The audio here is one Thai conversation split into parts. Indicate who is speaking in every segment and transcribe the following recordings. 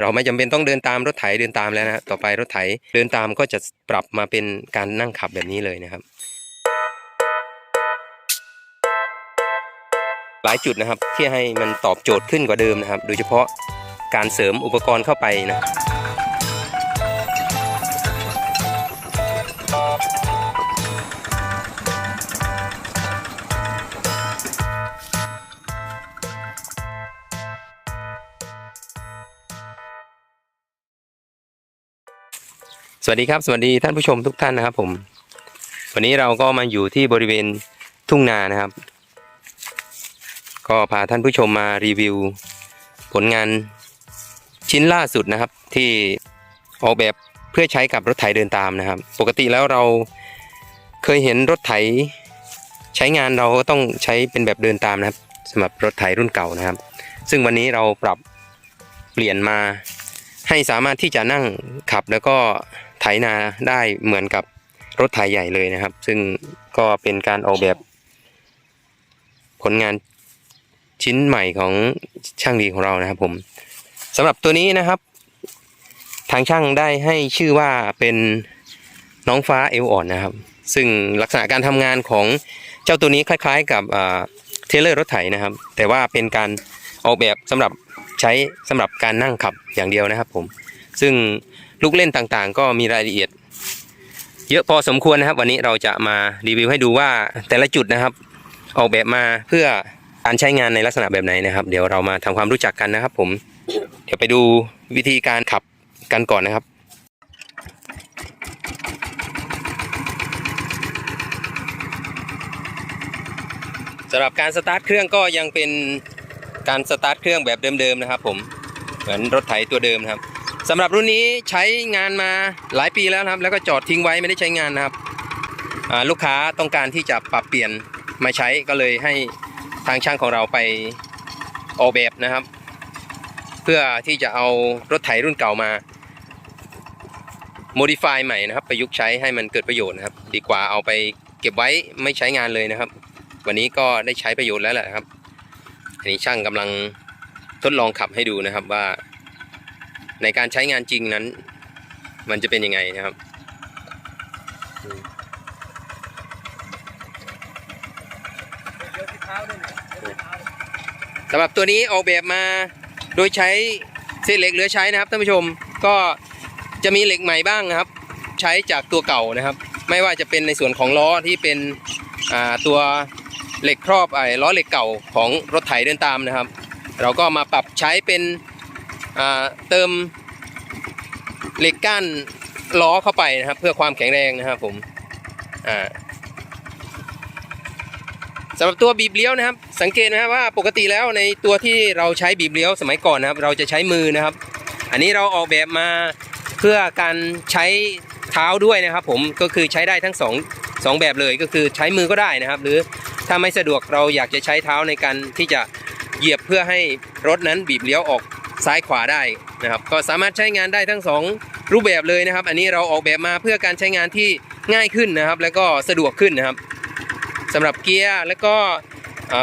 Speaker 1: เราไม่จำเป็นต้องเดินตามรถไถเดินตามแล้วนะฮะต่อไปรถไถเดินตามก็จะปรับมาเป็นการนั่งขับแบบนี้เลยนะครับ หลายจุดนะครับที่ให้มันตอบโจทย์ขึ้นกว่าเดิมนะครับ โดยเฉพาะการเสริมอุปกรณ์เข้าไปนะ สวัสดีครับ สวัสดีท่านผู้ชมทุกท่านนะครับ ผม วันนี้เราก็มาอยู่ที่บริเวณทุ่งนานะครับ ก็พาท่านผู้ชมมารีวิว ผลงานชิ้นล่าสุดนะครับ ที่ออกแบบเพื่อใช้กับรถไถเดินตามนะครับ ปกติแล้วเราเคยเห็นรถไถใช้งานเราก็ต้องใช้เป็นแบบเดินตามนะครับสำหรับรถไถรุ่นเก่านะครับ ซึ่งวันนี้เราปรับเปลี่ยนมาให้สามารถที่จะนั่งขับแล้วก็ ไถนาได้เหมือนกับรถไถใหญ่เลยนะครับ ซึ่งก็เป็นการออกแบบ ผลงานชิ้นใหม่ของช่างดีของเรานะครับผมสำหรับตัวนี้นะครับ ทางช่างได้ให้ชื่อว่าเป็นน้องฟ้าเอวอ่อนนะครับ ซึ่งลักษณะการทำงานของเจ้าตัวนี้คล้าย ๆ กับเทเลอร์รถไถนะครับ แต่ว่าเป็นการออกแบบสำหรับใช้สำหรับการนั่งขับอย่างเดียวนะครับผม ซึ่ง ลูกเล่นต่างๆ ก็มีรายละเอียด เยอะพอสมควรนะครับ วันนี้เราจะมารีวิวให้ดูว่าแต่ละจุดนะครับ ออกแบบมาเพื่อการใช้งานในลักษณะแบบไหนนะครับ เดี๋ยวเรามาทำความรู้จักกันนะครับ ผม เดี๋ยวไปดูวิธีการขับกันก่อนนะครับสำหรับการสตาร์ทเครื่องก็ยังเป็นการสตาร์ทเครื่องแบบเดิมๆนะครับ ผมเหมือนรถไถตัวเดิมนะครับ สำหรับรุ่นนี้ใช้งานมาหลายปีแล้วนะครับ แล้วก็จอดทิ้งไว้ไม่ได้ใช้งานนะครับลูกค้าต้องการที่จะปรับเปลี่ยนมาใช้ก็เลยให้ทางช่างของเราไปออกแบบนะครับ เพื่อที่จะเอารถไถรุ่นเก่ามา modify ใหม่นะครับ ประยุกต์ใช้ให้มันเกิดประโยชน์นะครับ ดีกว่าเอาไปเก็บไว้ไม่ใช้งานเลยนะครับ วันนี้ก็ได้ใช้ประโยชน์แล้วแหละครับอันนี้ช่างกำลังทดลองขับให้ดูนะครับว่า ในการใช้งานจริงนั้น มันจะเป็นยังไงนะครับ สำหรับตัวนี้ออกแบบมาโดยใช้เศษเหล็กเหลือใช้นะครับท่านผู้ชมก็จะมีเหล็กใหม่บ้างนะครับ ใช้จากตัวเก่านะครับ ไม่ว่าจะเป็นในส่วนของล้อที่เป็นตัวเหล็กครอบไอ้ล้อเหล็กเก่าของรถไถเดินตามนะครับ เราก็มาปรับใช้เป็น เติมเหล็กก้านล้อเข้าไปนะครับ เพื่อความแข็งแรงนะครับผมสำหรับตัวบีบเลี้ยวนะครับ สังเกตนะครับว่าปกติแล้วในตัวที่เราใช้บีบเลี้ยวสมัยก่อนนะครับ เราจะใช้มือนะครับ อันนี้เราออกแบบมาเพื่อการใช้เท้าด้วยนะครับ ผมก็คือใช้ได้ทั้งสองสองแบบเลยก็คือใช้มือก็ได้นะครับ หรือถ้าไม่สะดวกเราอยากจะใช้เท้าในการที่จะเหยียบเพื่อให้รถนั้นบีบเลี้ยวออก ซ้ายขวาได้นะครับก็สามารถใช้งานได้ทั้งสองรูปแบบเลยนะครับ อันนี้เราออกแบบมาเพื่อการใช้งานที่ง่ายขึ้นนะครับ แล้วก็สะดวกขึ้นนะครับสำหรับเกียร์แล้วก็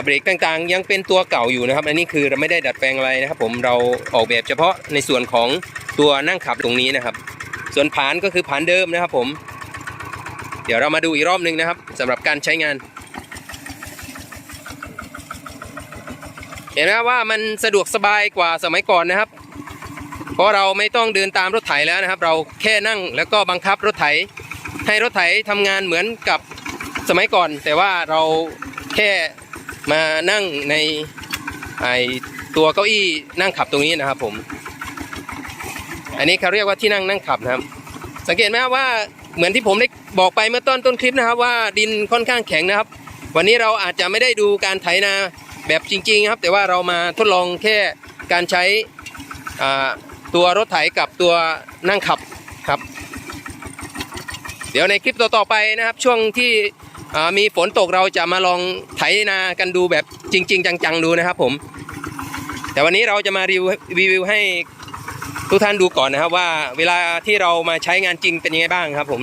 Speaker 1: เบรกต่างๆ ยังเป็นตัวเก่าอยู่นะครับ อันนี้คือเราไม่ได้ดัดแปลงอะไรนะครับ ผมเราออกแบบเฉพาะในส่วนของตัวนั่งขับตรงนี้นะครับ ส่วนผานก็คือผานเดิมนะครับผม เดี๋ยวเรามาดูอีกรอบหนึ่งนะครับสำหรับการใช้งาน เห็นไหมว่ามันสะดวกสบายกว่าสมัยก่อนนะครับ เพราะเราไม่ต้องเดินตามรถไถแล้วนะครับ เราแค่นั่งแล้วก็บังคับรถไถ ให้รถไถทำงานเหมือนกับสมัยก่อน แต่ว่าเราแค่มานั่งในไอตัวเก้าอี้นั่งขับตรงนี้นะครับผม อันนี้เขาเรียกว่าที่นั่งนั่งขับนะครับ สังเกตไหมว่าเหมือนที่ผมได้บอกไปเมื่อต้นต้นคลิปนะครับ ว่าดินค่อนข้างแข็งนะครับ วันนี้เราอาจจะไม่ได้ดูการไถนา แบบจริงๆครับ แต่ว่าเรามาทดลองแค่การใช้ตัวรถไถกับตัวนั่งขับครับ เดี๋ยวในคลิปต่อๆไปนะครับ ช่วงที่มีฝนตกเราจะมาลองไถนากันดูแบบจริง ๆ จังๆดูนะครับผม แต่วันนี้เราจะมารีวิวรีวิวให้ทุกท่านดูก่อนนะครับว่าเวลาที่เรามาใช้งานจริงเป็นยังไงบ้างครับผม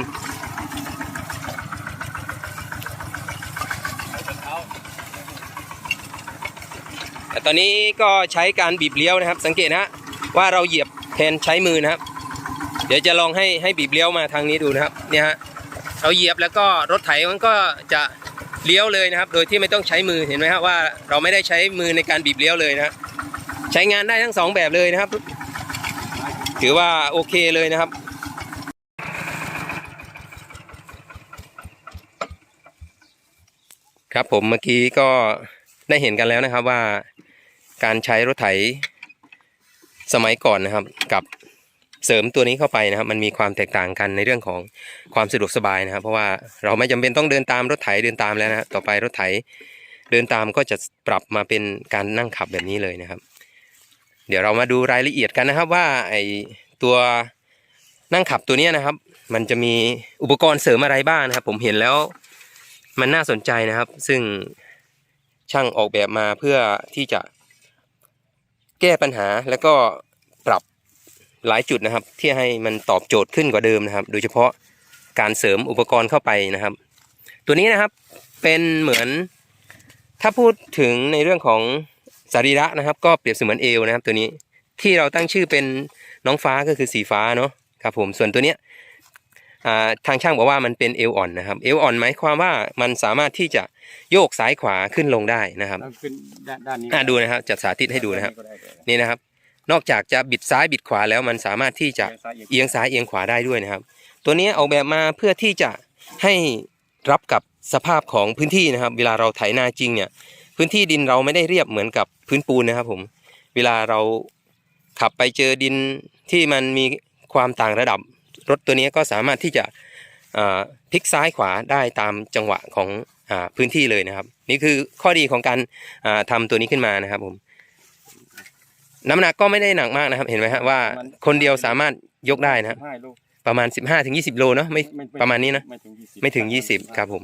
Speaker 1: แต่ตอนนี้ก็ใช้การบีบเลี้ยวนะครับ สังเกตนะฮะว่าเราเหยียบแทนใช้มือนะครับ เดี๋ยวจะลองให้ให้บีบเลี้ยวมาทางนี้ดูนะครับเนี่ยฮะเราเหยียบแล้วก็รถไถมันก็จะเลี้ยวเลยนะครับ โดยที่ไม่ต้องใช้มือเห็นไหมครับว่าเราไม่ได้ใช้มือในการบีบเลี้ยวเลยนะใช้งานได้ทั้งสองแบบเลยนะครับ ถือว่าโอเคเลยนะครับครับผมเมื่อกี้ก็ได้เห็นกันแล้วนะครับว่า การใช้รถไถสมัยก่อนนะครับ กับเสริมตัวนี้เข้าไปนะครับ มันมีความแตกต่างกันในเรื่องของความสะดวกสบายนะครับ เพราะว่าเราไม่จำเป็นต้องเดินตามรถไถเดินตามแล้วนะต่อไปรถไถเดินตามก็จะปรับมาเป็นการนั่งขับแบบนี้เลยนะครับ เดี๋ยวเรามาดูรายละเอียดกันนะครับว่าไอตัวนั่งขับตัวนี้นะครับ มันจะมีอุปกรณ์เสริมอะไรบ้างนะครับ ผมเห็นแล้วมันน่าสนใจนะครับ ซึ่งช่างออกแบบมาเพื่อที่จะ แก้ปัญหาแล้วก็ปรับหลายจุดนะครับ ที่ให้มันตอบโจทย์ขึ้นกว่าเดิมนะครับ โดยเฉพาะการเสริมอุปกรณ์เข้าไปนะครับ ตัวนี้นะครับเป็นเหมือนถ้าพูดถึงในเรื่องของสรีระนะครับ ก็เปรียบเสมือนเอวนะครับ ตัวนี้ที่เราตั้งชื่อเป็นน้องฟ้าก็คือสีฟ้าเนาะครับผมส่วนตัวเนี้ย ทางช่างบอกว่ามันเป็นเอวอ่อนนะครับ เอวอ่อนหมายความว่ามันสามารถที่จะโยกซ้ายขวาขึ้นลงได้นะครับ
Speaker 2: แล้วขึ้นด้านด้านนี้
Speaker 1: อ่าดูนะครับจะสาธิตให้ดูนะครับ
Speaker 2: ก็ได้ก็ได้
Speaker 1: นี่นะครับ นอกจากจะบิดซ้ายบิดขวาแล้วมันสามารถที่จะ
Speaker 2: เอียงซ้ายเอียง
Speaker 1: เอียงซ้ายเอียงขวาได้ด้วยนะครับ ตัวนี้ออกแบบมาเพื่อที่จะให้รับกับสภาพของพื้นที่นะครับ เวลาเราไถนาจริงเนี่ย พื้นที่ดินเราไม่ได้เรียบเหมือนกับพื้นปูนนะครับ ผม เวลาเราขับไปเจอดินที่มันมีความต่างระดับ รถตัวนี้ก็สามารถที่จะอ่าพลิกซ้ายขวาได้ตามจังหวะของอาพื้นที่เลยนะครับ นี่คือข้อดีของการอ่าทำตัวนี้ขึ้นมานะครับผมน้ำหนักก็ไม่ได้หนักมากนะครับ เห็นไหมฮะว่าคนเดียวสามารถยกได้นะครับ
Speaker 2: ห้าลูก
Speaker 1: ประมาณ 15ถึง20 โลเนาะไม่
Speaker 2: ไไป
Speaker 1: ระมาณนี้นะ
Speaker 2: ไม่ถึงยี่สิบ
Speaker 1: ไม่ถึง 20 ครับผม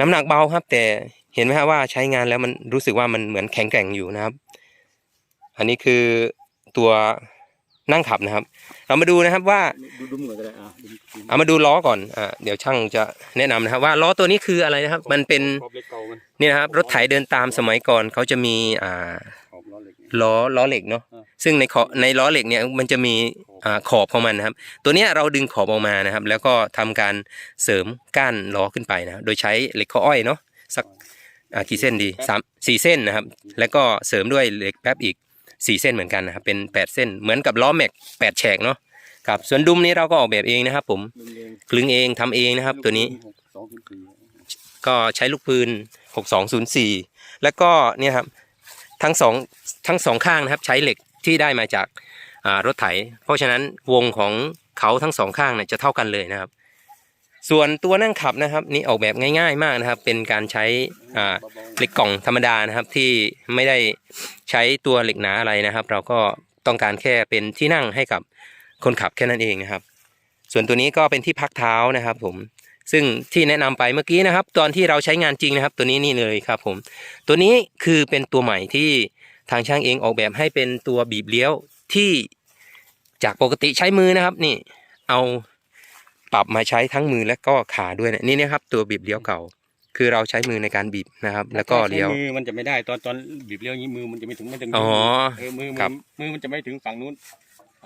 Speaker 1: น้ำหนักเบาครับ แต่เห็นไหมฮะว่าใช้งานแล้วมันรู้สึกว่ามันเหมือนแข็งแกร่งอยู่นะครับ อันนี้คือตัว นั่งขับนะครับ เรามาดูนะครับว่า
Speaker 2: ดูดุมก่อนก็ได้อะดุมดุม
Speaker 1: เอามาดูล้อก่อนอ่าเดี๋ยวช่างจะแนะนำนะครับ ว่าล้อตัวนี้คืออะไรนะครับ มันเป็น
Speaker 2: ขอบเหล็กเก่ามัน
Speaker 1: นี่นะครับรถไถเดินตามสมัยก่อนเขาจะมีอ่า
Speaker 2: ขอบล้อเหล็กเนี่ย
Speaker 1: ล้อล้อเหล็กเนาะ
Speaker 2: อ่า
Speaker 1: ซึ่งในขอในล้อเหล็กเนี่ยมันจะมีอ่าขอบของมันนะครับ ตัวเนี้ยเราดึงขอบออกมานะครับ แล้วก็ทำการเสริมก้านล้อขึ้นไปนะครับโดยใช้เหล็กข้ออ้อยเนาะสักอ่ากี่เส้นดีสามสี่เส้นนะครับ แล้วก็เสริมด้วยเหล็กแป๊บอีก สี่เส้นเหมือนกันนะครับเป็นแปดเส้นเหมือนกับล้อแม็กแปดแฉกเนาะครับส่วนดุมนี้เราก็ออกแบบเองนะครับ ผมคลึงเองทำเองนะครับ ตัวนี้
Speaker 2: หกสองศูนย์สี่
Speaker 1: ก็ใช้ลูกปืน 6204 แล้วก็เนี่ยครับทั้งสองทั้งสองข้างนะครับใช้เหล็กที่ได้มาจากรถไถ เพราะฉะนั้นวงของเขาทั้งสองข้างเนี่ยจะเท่ากันเลยนะครับ ส่วนตัวนั่งขับนะครับ นี่ออกแบบง่าย ๆ มากนะครับ เป็นการใช้อ่า
Speaker 2: เบาๆ
Speaker 1: เหล็กกล่องธรรมดานะครับที่ไม่ได้ใช้ตัวเหล็กหนาอะไรนะครับ เราก็ต้องการแค่เป็นที่นั่งให้กับคนขับแค่นั้นเองนะครับ ส่วนตัวนี้ก็เป็นที่พักเท้านะครับ ผมซึ่งที่แนะนำไปเมื่อกี้นะครับ ตอนที่เราใช้งานจริงนะครับ ตัวนี้นี่เลยครับ ผม ตัวนี้คือเป็นตัวใหม่ที่ทางช่างเองออกแบบให้เป็นตัวบีบเลี้ยวที่จากปกติใช้มือนะครับ นี่ เอา ปรับมาใช้ทั้งมือและก็ขาด้วยนะนี่นะครับตัวบีบเลี้ยวเก่า คือเราใช้มือในการบีบนะครับ แล้วก็เลี้ยว
Speaker 2: ใช้มือมันจะไม่ได้ตอนตอนบีบเลี้ยวอย่างนี้มือมันจะไม่ถึงไม่ถึง
Speaker 1: อ๋อ
Speaker 2: เออมือ
Speaker 1: ครั
Speaker 2: มื
Speaker 1: บ
Speaker 2: อมือมันจะไม่ถึงฝั่งนู้น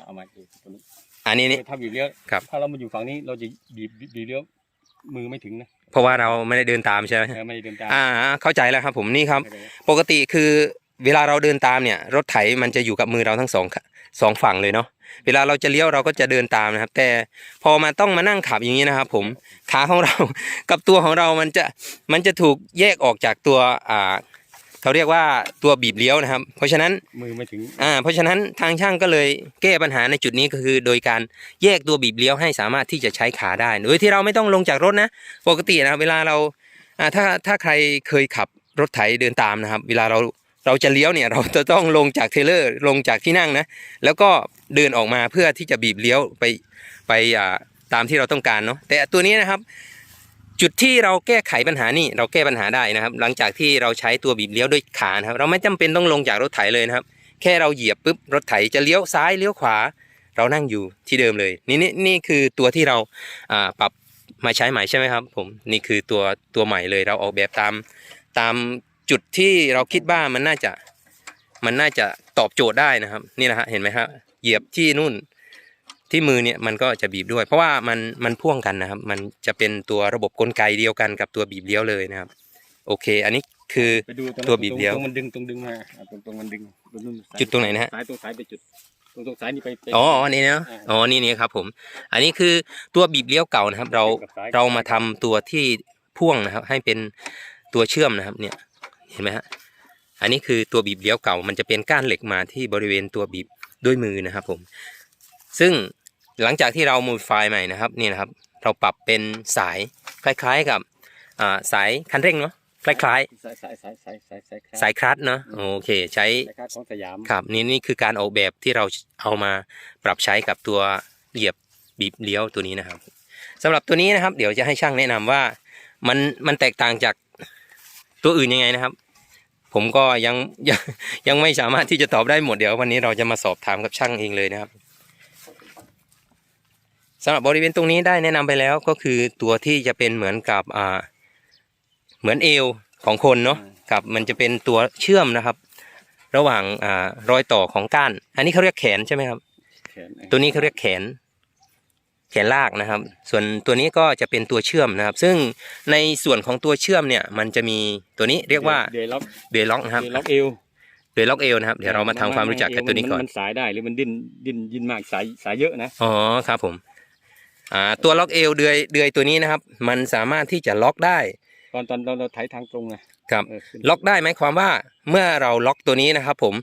Speaker 2: เอามาดูตัวนี้
Speaker 1: อันนี้นี่
Speaker 2: เออถ้าบีบเลี้ยว
Speaker 1: ครับ
Speaker 2: ถ้าเรามาอยู่ฝั่งนี้เราจะบีบบีบบีบเลี้ยวมือไม่ถึงนะ
Speaker 1: เพราะว่าเราไม่ได้เดินตามใช่ไหม
Speaker 2: เออไม่ได้เดินตาม
Speaker 1: อ่าเข้าใจแล้วครับผมนี่ครับ
Speaker 2: ไม่ได้
Speaker 1: ปกติคือ เวลาเราเดินตามเนี่ยรถไถมันจะอยู่กับมือเราทั้งสองขสองฝั่งเลยเนาะเวลาเราจะเลี้ยวเราก็จะเดินตามนะครับ แต่พอมาต้องมานั่งขับอย่างนี้นะครับ ผมขาของเรา กับตัวของเรามันจะมันจะถูกแยกออกจากตัวอ่าเขาเรียกว่าตัวบีบเลี้ยวนะครับ เพราะฉะนั้น
Speaker 2: มือไม่ถึง
Speaker 1: อ่าเพราะฉะนั้นทางช่างก็เลยแก้ปัญหาในจุดนี้ก็คือ โดยการแยกตัวบีบเลี้ยวให้สามารถที่จะใช้ขาได้โดยที่เราไม่ต้องลงจากรถนะ ปกตินะครับเวลาเราอ่าถ้าถ้าใครเคยขับรถไถเดินตามนะครับ เวลาเรา เราจะเลี้ยวเนี่ยเราจะต้องลงจากเทเลอร์ลงจากที่นั่งนะ แล้วก็เดินออกมาเพื่อที่จะบีบเลี้ยวไปไปอ่าตามที่เราต้องการเนาะแต่ตัวนี้นะครับ จุดที่เราแก้ไขปัญหานี่เราแก้ปัญหาได้นะครับ หลังจากที่เราใช้ตัวบีบเลี้ยวด้วยขานะครับ เราไม่จำเป็นต้องลงจากรถไถเลยนะครับ แค่เราเหยียบปุ๊บรถไถจะเลี้ยวซ้ายเลี้ยวขวา เรานั่งอยู่ที่เดิมเลย นี่นี่นี่คือตัวที่เราอ่าปรับมาใช้ใหม่ใช่ไหมครับ ผมนี่คือตัวตัวใหม่เลยเราออกแบบตามตาม จุดที่เราคิดว่ามันน่าจะมันน่าจะตอบโจทย์ได้นะครับ นี่นะฮะเห็นไหมครับเหยียบที่นู่นที่มือเนี่ยมันก็จะบีบด้วย เพราะว่ามันมันพ่วงกันนะครับ มันจะเป็นตัวระบบกลไกเดียวกันกับตัวบีบเลี้ยวเลยนะครับ โอเค อันนี้คือ
Speaker 2: ไปดูตรง
Speaker 1: ตัวบีบเลี้ยว
Speaker 2: ตรงมันดึงตรงดึงมาอะตรงตรงมันดึงตรงนู้นสาย
Speaker 1: จุดตรงไหนนะฮะ
Speaker 2: สายตรงสายไปจุดตรงตรงสายนี่ไปไป
Speaker 1: อ๋ออันนี้เนาะ
Speaker 2: อ่า
Speaker 1: อ๋อนี่นี่ครับ ผม อันนี้คือตัวบีบเลี้ยวเก่านะครับ เรา
Speaker 2: กับสาย
Speaker 1: เรามาทำตัวที่พ่วงนะครับ ให้เป็นตัวเชื่อมนะครับ เนี่ย เห็นไหมฮะอันนี้คือตัวบีบเลี้ยวเก่า มันจะเป็นก้านเหล็กมาที่บริเวณตัวบีบด้วยมือนะครับผม ซึ่งหลังจากที่เราโมดิฟายใหม่นะครับนี่นะครับ เราปรับเป็นสายคล้ายๆกับอ่าสายคันเร่งเนาะคล้าย
Speaker 2: สายสายสายสายสายสาย
Speaker 1: ๆสายคลัตช์เนาะโอเคใช้
Speaker 2: สายคาดของสยาม
Speaker 1: ครับนี่นี่คือการออกแบบที่เราเอามาปรับใช้กับตัวเหยียบบีบเลี้ยวตัวนี้นะครับสำหรับตัวนี้นะครับ เดี๋ยวจะให้ช่างแนะนำว่ามันมันแตกต่างจากตัวอื่นยังไงนะครับ ผมก็ยังยังยังไม่สามารถที่จะตอบได้หมดเดี๋ยววันนี้เราจะมาสอบถามกับช่างเองเลยนะครับสำหรับบริเวณตรงนี้ได้แนะนำไปแล้วก็คือตัวที่จะเป็นเหมือนกับอ่าเหมือนเอวของคนเนาะครับมันจะเป็นตัวเชื่อมนะครับ ระหว่างอ่ารอยต่อของก้าน อันนี้เขาเรียกแขนใช่ไหมครับ
Speaker 2: แขน
Speaker 1: ตัวนี้เขาเรียกแขน แขนลากนะครับ ส่วนตัวนี้ก็จะเป็นตัวเชื่อมนะครับ ซึ่งในส่วนของตัวเชื่อมเนี่ย มันจะมีตัวนี้เรียกว่า
Speaker 2: เดย์ล็อก
Speaker 1: เบล็อกนะครับ
Speaker 2: เดย์ล็อกเอว
Speaker 1: เบล็อกเอลนะครับเดี๋ยวเรามาทำความรู้จักกับตัวนี้ก่อน
Speaker 2: มันสายได้หรือมันดิ้นดิ้นดิ้นมากสายสายเยอะนะ
Speaker 1: อ๋อครับผมอ่าตัวล็อกเอลเดือยเดือยตัวนี้นะครับ มันสามารถที่จะล็อกได้
Speaker 2: ตอนตอนตอนเราไถทางตรงนะครับเออขึ้น
Speaker 1: ล็อกได้หมายความว่าเมื่อเราล็อกตัวนี้นะครับ ผม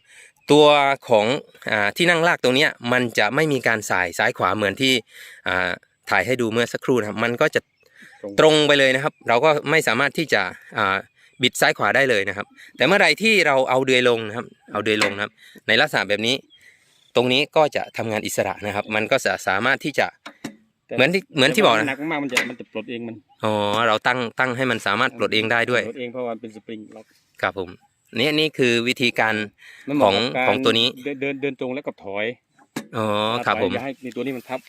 Speaker 1: ตัวของอ่าที่นั่งลากตรงเนี้ยมันจะไม่มีการสายซ้ายขวาเหมือนที่อ่าถ่ายให้ดูเมื่อสักครู่นะครับมันก็จะตรงไปเลยนะครับ เราก็ไม่สามารถที่จะอ่าบิดซ้ายขวาได้เลยนะครับ แต่เมื่อไหรที่เราเอาเดือยลงนะครับ เอาเดือยลงนะครับ ในลักษณะแบบนี้ ตรงนี้ก็จะทำงานอิสระนะครับ มันก็จะสามารถที่จะ
Speaker 2: แต่
Speaker 1: เหมือนที่เหมือนที่บอก
Speaker 2: หนั
Speaker 1: นะ
Speaker 2: กมากๆมันจะมันจะปลดเองมัน
Speaker 1: อ๋อเราตั้งตั้งให้มันสามารถปลดเองได้ด้วย
Speaker 2: ปลดเองเพราะว่ามันเป็นสปริงล็อก
Speaker 1: ครับผม นี่นี่คือวิธีการ
Speaker 2: มันเหมาะ
Speaker 1: ของ
Speaker 2: กับการ
Speaker 1: ของตัวนี้
Speaker 2: เดินเดินเดินตรงแล้วก็ถอย
Speaker 1: อ๋อครับผม
Speaker 2: อย่าให้ในตัวนี้มันทับ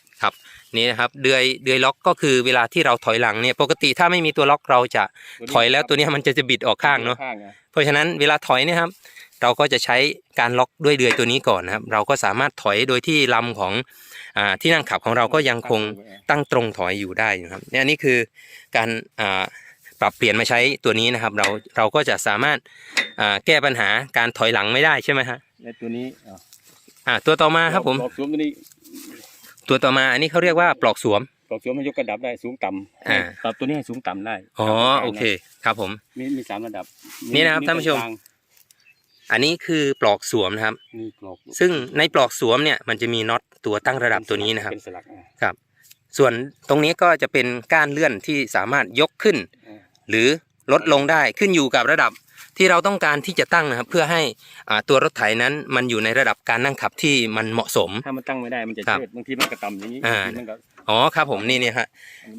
Speaker 1: นี่นะครับเดือยเดือยล็อกก็คือเวลาที่เราถอยหลังเนี่ยปกติถ้าไม่มีตัวล็อกเราจะถอยแล้วตัวเนี้ยมันจะจะบิดออกข้างเนาะ
Speaker 2: ข้างอะ
Speaker 1: เพราะฉะนั้นเวลาถอยเนยครับ เราก็จะใช้การล็อกด้วยเดือยตัวนี้ก่อนนะครับ เราก็สามารถถอยโดยที่ลำของอ่าที่นั่งขับของเราก็ยังคงตั้งตรงถอยอยู่ได้อยู่ครับเนี่ยอันนี้คือการอ่า ปรับเปลี่ยนมาใช้ตัวนี้นะครับ เราเราก็จะสามารถอ่าแก้ปัญหาการถอยหลังไม่ได้ใช่ไหมฮะ
Speaker 2: และตัวนี้อะ
Speaker 1: อ่าตัวต่อมาครับผม
Speaker 2: ปลอกสวมตัวนี้
Speaker 1: ตัวต่อมาอันนี้เขาเรียกว่าปลอกสวม
Speaker 2: ปลอกสวมมันยกกระดับได้สูงต่ำ
Speaker 1: อ่า
Speaker 2: ปรับตัวนี้ให้สูงต่ำได้
Speaker 1: อ๋อ
Speaker 2: ปรับได้นะ
Speaker 1: โอเค ครับผม
Speaker 2: มีมีสามระดับ
Speaker 1: นี่นะครับท่านผู้ชม
Speaker 2: กลง
Speaker 1: อันนี้คือปลอกสวมนะครับ
Speaker 2: มีปลอก
Speaker 1: ซึ่งในปลอกสวมเนี่ยมันจะมีน็อตตัวตั้งระดับตัวนี้นะครับ
Speaker 2: เป็นสลักอะ
Speaker 1: ส่วนตรงนี้ก็จะเป็นก้านเลื่อนที่สามารถยกขึ้น
Speaker 2: อ่า
Speaker 1: หรือลดลงได้ขึ้นอยู่กับระดับที่เราต้องการที่จะตั้งนะครับ เพื่อให้อ่าตัวรถไถนั้นมันอยู่ในระดับการนั่งขับที่มันเหมาะสม
Speaker 2: ถ้ามันตั้งไม่ได้มันจะ
Speaker 1: ครับ
Speaker 2: เชิดบางทีมันกระต่ำอย่างนี้
Speaker 1: อ่า
Speaker 2: บางทีมันก็
Speaker 1: อ๋อครับผมนี่เนี่ยฮะ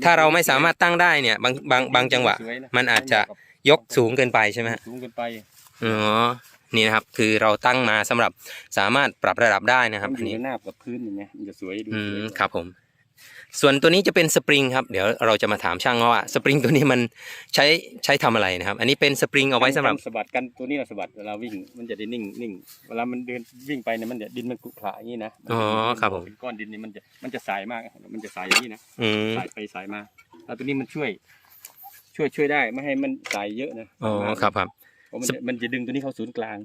Speaker 1: ถ้าเราไม่สามารถตั้งได้เนี่ยบางบางบางจังหวะ
Speaker 2: สยน
Speaker 1: มันอาจจะยกสูงเกินไปใช่ไหมฮะ
Speaker 2: สูงเกินไป
Speaker 1: อ๋อนี่นะครับคือเราตั้งมาสำหรับสามารถปรับระดับได้นะครับ
Speaker 2: มัน
Speaker 1: อัน
Speaker 2: อยู่
Speaker 1: นี้
Speaker 2: ในหน้ากับพื้นอย่างเงี้ยมันจะสวยดู
Speaker 1: อื
Speaker 2: สว
Speaker 1: ม
Speaker 2: ย
Speaker 1: ครับผม ส่วนตัวนี้จะเป็นสปริงครับเดี๋ยวเราจะมาถามช่างว่าสปริงตัวนี้มันใช้ใช้ทำอะไรนะครับ อันนี้เป็นสปริงเอาไว้สำหรับ
Speaker 2: กันสะบัดกันตัวนี้นะสะบัดเวลาวิ่งมันจะได้นิ่งนิ่งเวลามันเดินวิ่งไปเนี่ยมันจะดินมันขรุขระอย่างนี้นะ
Speaker 1: อ๋อครับผม
Speaker 2: เป็นก้อนดินนี่มันจะมันจะสายมาก มันจะสายอย่างนี้นะ
Speaker 1: อืม
Speaker 2: สายไปสายมาแล้วตัวนี้มันช่วย ช่วยช่วยได้ไม่ให้มันสายเยอะนะ
Speaker 1: อ๋อครับครับ
Speaker 2: เพราะมันจะมันจะดึงตัวนี้เข้าศูนย์กลาง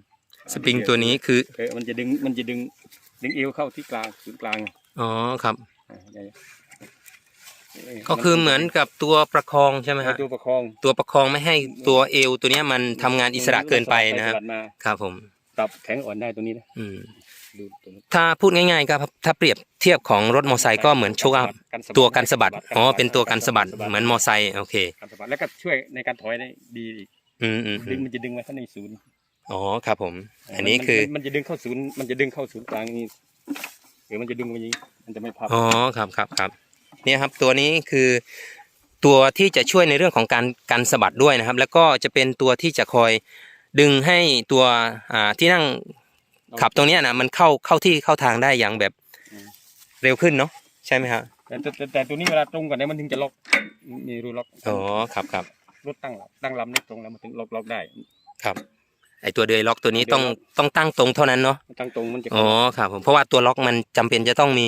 Speaker 1: สปริงตัวนี้คือ
Speaker 2: เออมันจะดึงมันจะดึงดึงเอวเข้าที่กลางศูนย์กลาง
Speaker 1: อ๋อครับ
Speaker 2: อ่าได้เก็
Speaker 1: คือเหมือนกับตัวประคองใช่ไหมฮะ
Speaker 2: ตัวประคอง
Speaker 1: ตัวประคองไม่ให้ตัวเอวตัวเนี้ยมันทำงานอิสระเกินไปนะครับ
Speaker 2: สลัดมา
Speaker 1: ครับผม
Speaker 2: ปรับแข็งอ่อนได้ตัวนี้นะ
Speaker 1: อืม
Speaker 2: ดูตัวนี้
Speaker 1: ถ้าพูดง่ายๆครับถ้าเปรียบเทียบของรถมอเตอร์ไซค์ก็เหมือนโชคอัพ
Speaker 2: กันสะบัด
Speaker 1: ตัวกันสะบัดอ๋อเป็นตัวกันสะบัดเหมือนมอเตอร์ไซค์โอเค
Speaker 2: กันสะบัดแล้วก็ช่วยในการถอยได้ดีอีก
Speaker 1: อืมอืมอื
Speaker 2: ดึง
Speaker 1: ม
Speaker 2: มันจะดึงมาเข้าในศูนย์
Speaker 1: อ๋อครับผม อันนี้
Speaker 2: มั
Speaker 1: คือ
Speaker 2: มันมันจะดึงเข้าศูนย์มันจะดึงเข้าศูนย์กลางนี่หรือมันจะดึงไปอย่างนี้มันจะไม่พับ
Speaker 1: อ๋อครับครับครับ เนี่ยครับตัวนี้คือตัวที่จะช่วยในเรื่องของการกันสะบัดด้วยนะครับ แล้วก็จะเป็นตัวที่จะคอยดึงให้ตัวอ่าที่นั่งขับตรงเนี้ยนะมันเข้าเข้าที่เข้าทางได้อย่างแบบเร็วขึ้นเนาะใช่ไหมครับ
Speaker 2: แต่แต่แต่แต่ตัวนี้เวลาตรงกันเนี่ยมันถึงจะล็อกมีรูล็อก
Speaker 1: อ๋อครับครับ
Speaker 2: รถตั้งหลับตั้งลำนี่ตรงแล้วมันถึงล็อกล็อกได้
Speaker 1: ครับไอตัวเดือยล็อกตัวนี้ต้องต้องตั้งตรงเท่านั้นเนาะ
Speaker 2: ตั้งตรงมันจะ
Speaker 1: อ๋อครับผมเพราะว่าตัวล็อกมันจำเป็นจะต้องมี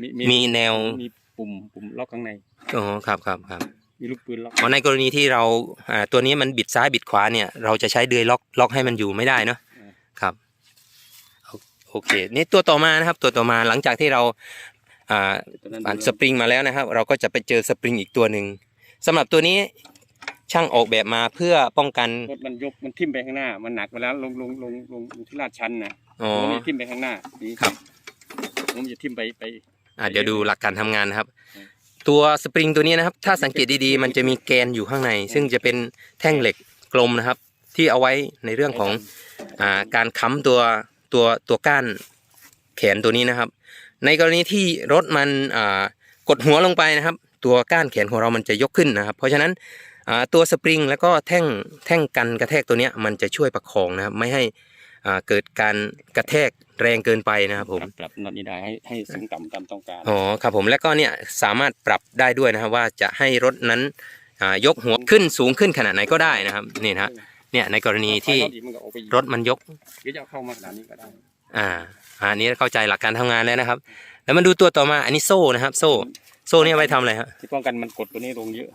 Speaker 2: มีมี
Speaker 1: มีแนว
Speaker 2: มี ปุ่มปุ่มล็อกข้างใน
Speaker 1: อ๋อครับครับครับ
Speaker 2: มีลูกปืนล็อก
Speaker 1: อ๋อในกรณีที่เราอ่าตัวนี้มันบิดซ้ายบิดขวาเนี่ย เราจะใช้เดือยล็อกล็อกให้มันอยู่ไม่ได้เนาะครับโอโอเคนี่ตัวต่อมานะครับ ตัวต่อมาหลังจากที่เราอ่า
Speaker 2: ตัวนั้น
Speaker 1: ผ่านสปริงมาแล้วนะครับ เราก็จะไปเจอสปริงอีกตัวหนึ่งสำหรับตัวนี้ช่างออกแบบมาเพื่อป้องกัน
Speaker 2: รถมันยกมันทิ่มไปข้างหน้า มันหนักเวลาลงลงลงลงลงที่ลาดชันนะ
Speaker 1: อ๋อ
Speaker 2: มันจะทิ่มไปข้างหน้านี่
Speaker 1: ครับ
Speaker 2: มันจะทิ่มไปไป
Speaker 1: อ่าเดี๋ยวดูหลักการทำงานนะครับ
Speaker 2: อืม
Speaker 1: ตัวสปริงตัวนี้นะครับ ถ้าสังเกตดีๆ มันจะมีแกนอยู่ข้างใน ซึ่งจะเป็นแท่งเหล็กกลมนะครับ ที่เอาไว้ในเรื่องของอ่าการค้ำตัวตัวตัวก้านแขนตัวนี้นะครับ ในกรณีที่รถมันอ่ากดหัวลงไปนะครับ ตัวก้านแขนของเรามันจะยกขึ้นนะครับ เพราะฉะนั้นอ่าตัวสปริงแล้วก็แท่งแท่งกันกระแทกตัวเนี้ยมันจะช่วยประคองนะครับ ไม่ให้อ่า เกิดการกระแทกแรงเกินไปนะครับผม
Speaker 2: ปรับปรับน็อตนี้ได้ให้ให้สูงต่ำตามต้องการ
Speaker 1: อ๋อครับผมแล้วก็เนี่ยสามารถปรับได้ด้วยนะครับว่าจะให้รถนั้นอ่ายกหัวขึ้นสูงขึ้นขนาดไหนก็ได้นะครับนี่นะฮะเนี่ยในกรณีที่
Speaker 2: ถอยรถอีกมันก็ออกไปอีก
Speaker 1: รถมันยก
Speaker 2: หรือจะเอาเข้ามาขนาดนี้ก็ได้
Speaker 1: อ่าอันนี้เข้าใจหลักการทำงานแล้วนะครับ แล้วมาดูตัวต่อมาอันนี้โซ่นะครับ โซ่โซ่เนี่ยเอาไว้ทำอะไรฮะ
Speaker 2: ที่ป้องกันมันกดตัวนี้ลงเยอะ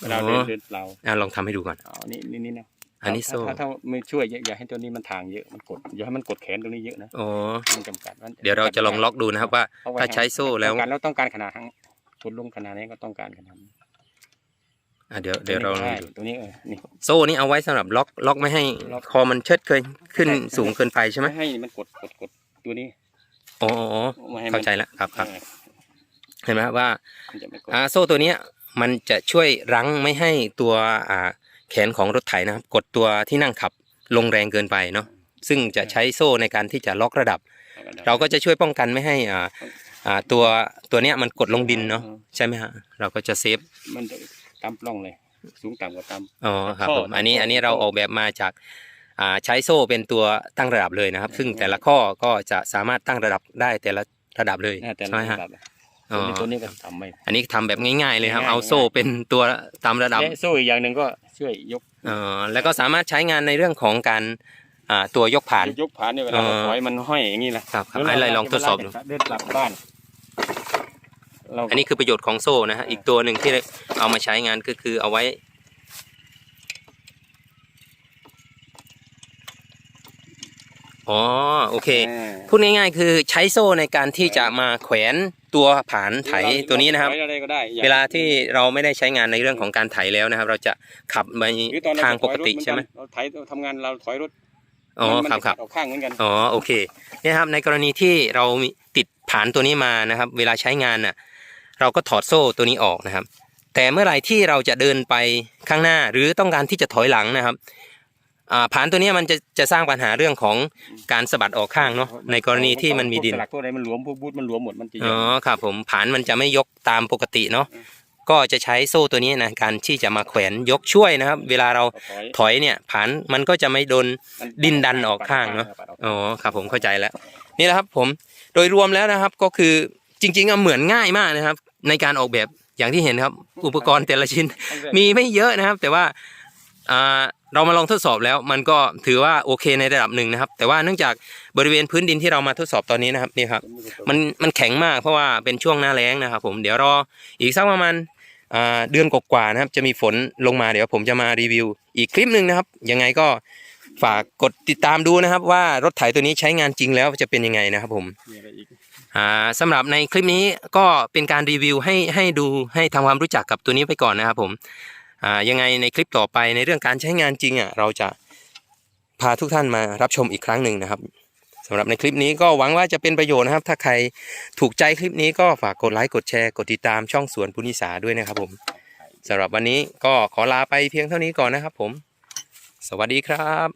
Speaker 2: เวลา
Speaker 1: อ๋อ
Speaker 2: เดินเดินเปล่า
Speaker 1: อ่าลองทำให้ดูก่อน
Speaker 2: เอานี่นี่นี่นะ
Speaker 1: อันนี้โซ่
Speaker 2: ถ้าถ้าถ้าไม่ช่วยอย่าอย่าให้ตัวนี้มันทางเยอะมันกดอย่าให้มันกดแขนตัวนี้เยอะนะ
Speaker 1: อ๋อ
Speaker 2: มันจำกัดมัน
Speaker 1: เดี๋ยวเราจะลองล็อกดูนะครับว่า
Speaker 2: เอไว้
Speaker 1: ถ้าใช้โซ่แล้ว
Speaker 2: ต้องการแล้วต้องการขนาดทั้งกดลงขนาดนี้ก็ต้องการขนาดนี้
Speaker 1: อ่าเดี๋ยวเดี๋ยวเราลอง
Speaker 2: ได้
Speaker 1: ดู
Speaker 2: ตัวนี้เออนี่
Speaker 1: โซ่นี่เอาไว้สำหรับล็อกล็อกไม่ให้
Speaker 2: ล็อก
Speaker 1: คอมันเชิดเกินขึ้น
Speaker 2: ใช่
Speaker 1: สูงเกินไปใช่ไหม
Speaker 2: ให้มันกดกดกดตัวนี้
Speaker 1: อ๋ออ๋ออ๋อ
Speaker 2: ไม่ให้มัน
Speaker 1: เข้าใจแล้วครับครับ
Speaker 2: เออ
Speaker 1: เห็นไหมครับว่า
Speaker 2: มันจะไม่กด
Speaker 1: อ่าโซ่ตัวเนี้ยมันจะช่วยรั้งไม่ให้ตัวอ่า แขนของรถไถนะครับ กดตัวที่นั่งขับลงแรงเกินไปเนาะซึ่งจะใช้โซ่ในการที่จะล็อกระดับ เราก็จะช่วยป้องกันไม่ให้อ่าอ่าตัวตัวเนี้ยมันกดลงดินเนาะใช่ไหมฮะเราก็จะเซฟ
Speaker 2: มันจะตามปล้องเลย สูงต่ำกว่าต่ำ
Speaker 1: อ๋อครับ
Speaker 2: ข้อ
Speaker 1: ผมอันนี้
Speaker 2: ข้อ
Speaker 1: อันนี้เรา
Speaker 2: ข้อ
Speaker 1: ออกแบบมาจากอ่าใช้โซ่เป็นตัวตั้งระดับเลยนะครับ ซึ่งแต่ละข้อก็จะสามารถตั้งระดับได้แต่ละระดับเลย
Speaker 2: น่าแต่
Speaker 1: ใช่ไหม
Speaker 2: ละ
Speaker 1: ฮะ
Speaker 2: แบบ
Speaker 1: อ๋
Speaker 2: ตัว
Speaker 1: อ
Speaker 2: นี้ตัวนี้ก็ทำไม่
Speaker 1: อันนี้ทำแบบง่ายๆเลยครับ
Speaker 2: ง่ายๆ
Speaker 1: เอาโซ่เป็นตัวตามระดับ
Speaker 2: และโซ่อีกอย่างหนึ่งก็ช่วยยก
Speaker 1: เอ่อแล้วก็สามารถใช้งานในเรื่องของการอ่าตัวยกผ่าน
Speaker 2: ยกผ่านเนี่ยเวลาเรา
Speaker 1: เออ
Speaker 2: ถอยมันห้อยอย่างนี้แหละ
Speaker 1: ครับครับ
Speaker 2: แล้ว
Speaker 1: ให้
Speaker 2: เรา
Speaker 1: ลองทดสอบดู
Speaker 2: เดินกลับบ้านเรา
Speaker 1: อันนี้คือประโยชน์ของโซ่นะฮะ อีกตัวหนึ่งที่เอามาใช้งานก็คือเอาไว้ อ๋อ โอเค
Speaker 2: อ่า
Speaker 1: พูดง่ายๆ คือใช้โซ่ในการที่จะมาแขวน ตัวผานไถตัวนี้นะครับ
Speaker 2: ถอยอะไรก็ได้อย่
Speaker 1: เวลาที่เราไม่ได้ใช้งานในเรื่องของการไถแล้วนะครับ เราจะขับไป
Speaker 2: หรือตอนเร
Speaker 1: ทางปกติ
Speaker 2: ถอยรถ
Speaker 1: ใช่ไหม
Speaker 2: เอนนเราไถเราทำงานเราถอยรถ
Speaker 1: อ๋อ
Speaker 2: มัน
Speaker 1: ครับครับ
Speaker 2: มันจะออกข้างเหมือนกัน
Speaker 1: อ๋อโอเคเนี่ยครับในกรณีที่เรามีติดผานตัวนี้มานะครับ เวลาใช้งานน่ะ เราก็ถอดโซ่ตัวนี้ออกนะครับ แต่เมื่อไหร่ที่เราจะเดินไปข้างหน้าหรือต้องการที่จะถอยหลังนะครับอ่า ผานตัวเนี้ยมันจะจะสร้างปัญหาเรื่องของการสะบัดออกข้างเนาะในกรณีที่มันมีดิน
Speaker 2: พวกสลักพวกอะไรมันหลวมพวกบูทมันหลวมหมดมันจะ
Speaker 1: อ๋อครับผมผานมันจะไม่ยกตามปกติเนาะก็จะใช้โซ่ตัวนี้นะการที่จะมาแขวนยกช่วยนะครับ เวลาเรา
Speaker 2: ถอย
Speaker 1: ถอยเนี่ยผานมันก็จะไม่โดน
Speaker 2: มัน
Speaker 1: ดินดันออกข้างเนอะ
Speaker 2: ปัดออก
Speaker 1: อ๋อครับผมเข้าใจแล้ว นี่แหละครับผมโดยรวมแล้วนะครับก็คือจริงๆอะเหมือนง่ายมากนะครับ ในการออกแบบอย่างที่เห็นครับ อุปกรณ์แต่ละชิ้นมีไม่เยอะนะครับ แต่ว่าอ่า เรามาลองทดสอบแล้วมันก็ถือว่าโอเคในระดับหนึ่งนะครับ แต่ว่าเนื่องจากบริเวณพื้นดินที่เรามาทดสอบตอนนี้นะครับนี่ครับมันมันแข็งมากเพราะว่าเป็นช่วงหน้าแล้งนะครับ ผมเดี๋ยวรออีกสักประมาณอ่าเดือนกว่าๆนะครับ จะมีฝนลงมาเดี๋ยวผมจะมารีวิว อีกคลิปหนึ่งนะครับ ยังไงก็ฝากกดติดตามดูนะครับ ว่ารถไถตัวนี้ใช้งานจริงแล้วจะเป็นยังไงนะครับผม
Speaker 2: มีอะไรอีก
Speaker 1: อ่าสำหรับในคลิปนี้ก็เป็นการรีวิวให้ให้ดูให้ทำความรู้จักกับตัวนี้ไปก่อนนะครับผมอ่า ยังไงในคลิปต่อไปในเรื่องการใช้งานจริงอะเราจะพาทุกท่านมารับชมอีกครั้งหนึ่งนะครับสำหรับในคลิปนี้ก็หวังว่าจะเป็นประโยชน์นะครับ ถ้าใครถูกใจคลิปนี้ก็ฝากกดไลค์กดแชร์กดติดตามช่องสวนปุณิสาด้วยนะครับผมสำหรับวันนี้ก็ขอลาไปเพียงเท่านี้ก่อนนะครับผม สวัสดีครับ